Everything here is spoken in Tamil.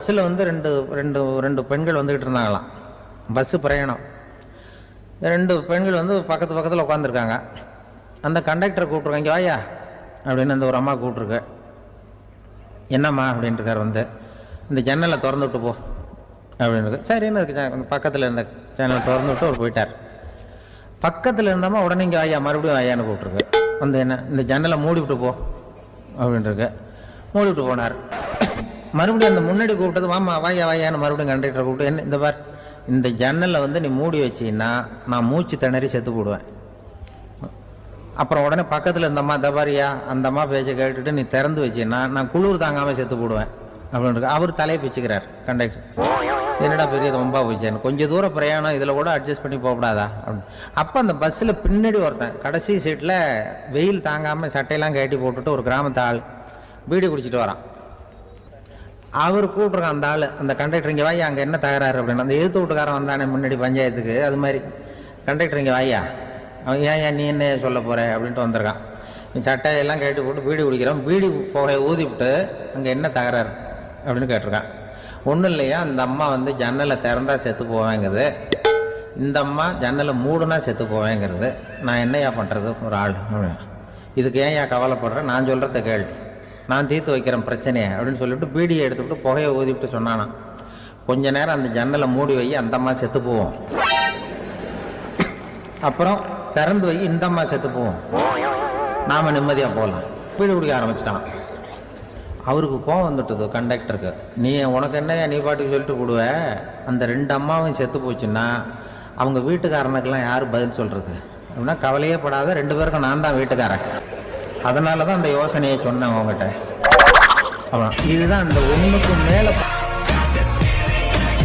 பஸ்ஸில் வந்து ரெண்டு ரெண்டு ரெண்டு பெண்கள் வந்துக்கிட்டு இருந்தாங்களாம். பஸ்ஸு பிரயாணம். ரெண்டு பெண்கள் வந்து பக்கத்து பக்கத்தில் உட்காந்துருக்காங்க அந்த கண்டக்டரை கூப்பிட்ருக்காங்க இங்கே வாயா அப்படின்னு அந்த ஒரு அம்மா கூப்பிட்ருக்கு என்னம்மா அப்படின்ட்டுருக்கார் வந்து. இந்த ஜன்னலை திறந்து விட்டு போ அப்படின்னு சரின்னு பக்கத்தில் இருந்த ஜன்னலை திறந்து விட்டு அவர் போயிட்டார். பக்கத்தில் இருந்தம்மா உடனே இங்கே வாயா மறுபடியும் வாயான்னு கூப்பிட்ருக்கு வந்து என்ன இந்த ஜன்னலை மூடி விட்டு போ அப்படின்ட்டுருக்கு மூடி விட்டு போனார். மறுபடியும் அந்த முன்னாடி கூப்பிட்டது வாமா வாயா வாயான்னு மறுபடியும் கண்டக்டரை கூப்பிட்டு என்ன இந்த பார் இந்த ஜன்னலை வந்து நீ மூடி வச்சீங்கன்னா நான் மூச்சு திணறி செத்து போடுவேன். அப்புறம் உடனே பக்கத்தில் இந்தம்மா தபாரியா அந்த அம்மா பேச்சை கேட்டுட்டு நீ திறந்து வச்சின்னா நான் குளிர் தாங்காமல் செத்து போடுவேன். அப்படின்னு அவர் தலையை பிச்சுக்கிறார் கண்டக்டர். என்னடா பெரிய ரொம்ப போச்சேன்னு கொஞ்சம் தூரம் பிரயாணம் இதில் கூட அட்ஜஸ்ட் பண்ணி போகக்கூடாதா? அப்படின்னு. அப்போ அந்த பஸ்ஸில் பின்னாடி ஒருத்தன் கடைசி சீட்டில் வெயில் தாங்காமல் சட்டையெல்லாம் கட்டி போட்டுட்டு ஒரு கிராமத்து ஆள் பீடி குடிச்சிட்டு வரான். அவர் கூப்பிட்ருக்கான் அந்த ஆள். அந்த கண்டக்டர் இங்கே வாயா அங்கே என்ன தகராறு அப்படின்னு. அந்த எதிர்த்து வீட்டுக்காரன் வந்தானே முன்னாடி பஞ்சாயத்துக்கு. அது மாதிரி. கண்டக்டர் இங்கே வாயா அவன் ஏன் ஏன் நீ என்ன சொல்ல போகிற அப்படின்ட்டு வந்திருக்கான். நீ சட்டையெல்லாம் கேட்டு போட்டு பீடி குடிக்கிறான். பீடி புகையை ஊதி விட்டு அங்கே என்ன தகராறு அப்படின்னு கேட்டிருக்கான். ஒன்றும் இல்லையா? அந்த அம்மா வந்து ஜன்னலை திறந்தா செத்து போவேங்கிறது இந்த அம்மா ஜன்னலை மூடுனா செத்து போவேங்கிறது. நான் என்னையா பண்ணுறது ஒரு ஆள். இதுக்கு ஏன் ஏன் கவலைப்படுறேன் நான் சொல்கிறத கேள்வி நான் தீர்த்து வைக்கிறேன் பிரச்சனையை அப்படின்னு சொல்லிட்டு பீடியை எடுத்துவிட்டு புகையை ஊதிவிட்டு சொன்னானா கொஞ்ச நேரம் அந்த ஜன்னலை மூடி வை அந்த அம்மா செத்து போவோம். அப்புறம் திறந்து வை இந்த அம்மா செத்து போவோம். நாம நிம்மதியாக போகலாம். பீடி குடிக்க ஆரம்பிச்சிட்டான் அவருக்கு கோவம் வந்துட்டுது கண்டக்டருக்கு நீ உனக்கு என்ன நீ பாட்டுக்கு சொல்லிட்டு போடுவ? அந்த ரெண்டு அம்மாவும் செத்து போச்சுன்னா அவங்க வீட்டுக்காரனுக்கெல்லாம் யார் பதில் சொல்கிறது அப்படின்னா கவலையே படாத ரெண்டு பேருக்கும் நான் தான் வீட்டுக்காரன். அதனால தான் அந்த யோசனையை சொன்னேன் அவங்ககிட்ட அவ்வளோ இதுதான் அந்த ஒன்றுக்கு மேலே